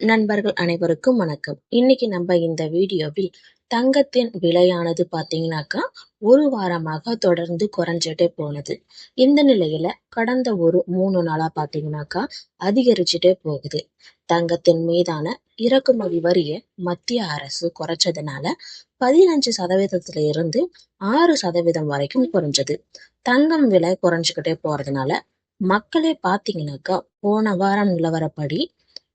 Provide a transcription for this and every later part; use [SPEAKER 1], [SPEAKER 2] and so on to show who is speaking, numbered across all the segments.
[SPEAKER 1] நண்பர்கள் அனைவருக்கும் வணக்கம். இன்னைக்கு நம்ம இந்த வீடியோவில் தங்கத்தின் விலையானது பாத்தீங்கன்னாக்கா ஒரு வாரமாக தொடர்ந்து குறைஞ்சிட்டே போனது. இந்த நிலையில கடந்த ஒரு மூணு நாளா பாத்தீங்கன்னாக்கா அதிகரிச்சுட்டே போகுது. தங்கத்தின் மீதான இறக்குமதி வரியை மத்திய அரசு குறைச்சதுனால பதினஞ்சு சதவீதத்துல இருந்து ஆறு சதவீதம் வரைக்கும் குறைஞ்சது. தங்கம் விலை குறைஞ்சுக்கிட்டே போறதுனால மக்களே பாத்தீங்கன்னாக்கா போன வாரம் நிலவரப்படி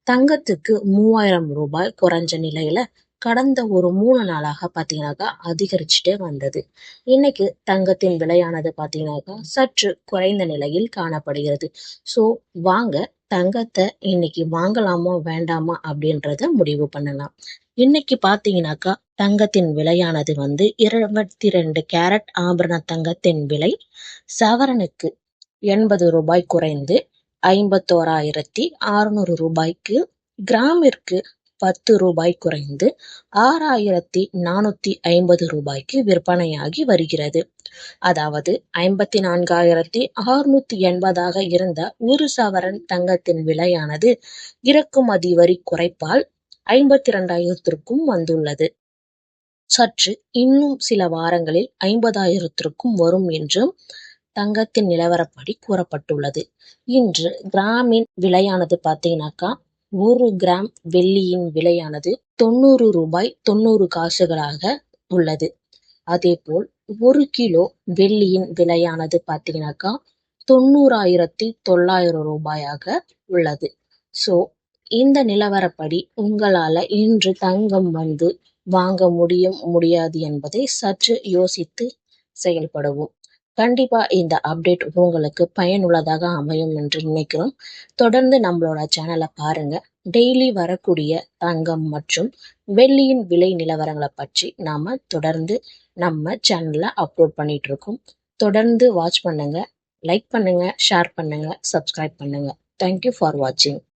[SPEAKER 1] தங்கத்துக்கு மூவாயிரம் ரூபாய் குறைஞ்ச நிலையில கடந்த ஒரு மூணு நாளாக பார்த்தீங்கன்னாக்கா அதிகரிச்சுட்டே வந்தது. இன்னைக்கு தங்கத்தின் விலையானது பார்த்தீங்கன்னாக்கா சற்று குறைந்த நிலையில் காணப்படுகிறது. ஸோ வாங்க தங்கத்தை இன்னைக்கு வாங்கலாமா வேண்டாமா அப்படின்றத முடிவு பண்ணலாம். இன்னைக்கு பார்த்தீங்கன்னாக்கா தங்கத்தின் விலையானது வந்து இருபத்தி ரெண்டு கேரட் ஆபரண தங்கத்தின் விலை சவரனுக்கு எண்பது ரூபாய் குறைந்து ஐம்பத்தோராயிரத்தி அறுநூறு ரூபாய்க்கு கிராமிற்கு பத்து ரூபாய் குறைந்து ஆறாயிரத்தி நானூத்தி ஐம்பது ரூபாய்க்கு விற்பனையாகி வருகிறது. அதாவது ஐம்பத்தி நான்காயிரத்தி அறுநூத்தி எண்பதாக இருந்த ஒரு சவரன் தங்கத்தின் விலையானது இறக்குமதி வரி குறைப்பால் ஐம்பத்தி இரண்டாயிரத்திற்கும் வந்துள்ளது. சற்று இன்னும் சில வாரங்களில் ஐம்பதாயிரத்திற்கும் வரும் என்றும் தங்கத்தின் நிலவரப்படி கூறப்பட்டுள்ளது. இன்று கிராமின் விலையானது பார்த்தீங்கன்னாக்கா ஒரு கிராம் வெள்ளியின் விலையானது தொண்ணூறு ரூபாய் தொண்ணூறு காசுகளாக உள்ளது. அதேபோல் ஒரு கிலோ வெள்ளியின் விலையானது பார்த்தீங்கன்னாக்கா தொண்ணூறாயிரத்தி தொள்ளாயிரம் ரூபாயாக உள்ளது. ஸோ இந்த நிலவரப்படி உங்களால இன்று தங்கம் வந்து வாங்க முடியும் முடியாது என்பதை சற்று யோசித்து செயல்படவும். கண்டிப்பாக இந்த அப்டேட் உங்களுக்கு பயனுள்ளதாக அமையும் என்று நினைக்கிறோம். தொடர்ந்து நம்மளோட சேனலை பாருங்க. டெய்லி வரக்கூடிய தங்கம் மற்றும் வெள்ளியின் விலை நிலவரங்களை பற்றி நாம் தொடர்ந்து நம்ம சேனலில் அப்லோட் பண்ணிகிட்ருக்கோம் இருக்கோம். தொடர்ந்து வாட்ச் பண்ணுங்கள் லைக் பண்ணுங்கள் ஷேர் பண்ணுங்கள் சப்ஸ்கிரைப் பண்ணுங்கள் தேங்க்யூ ஃபார் வாட்சிங்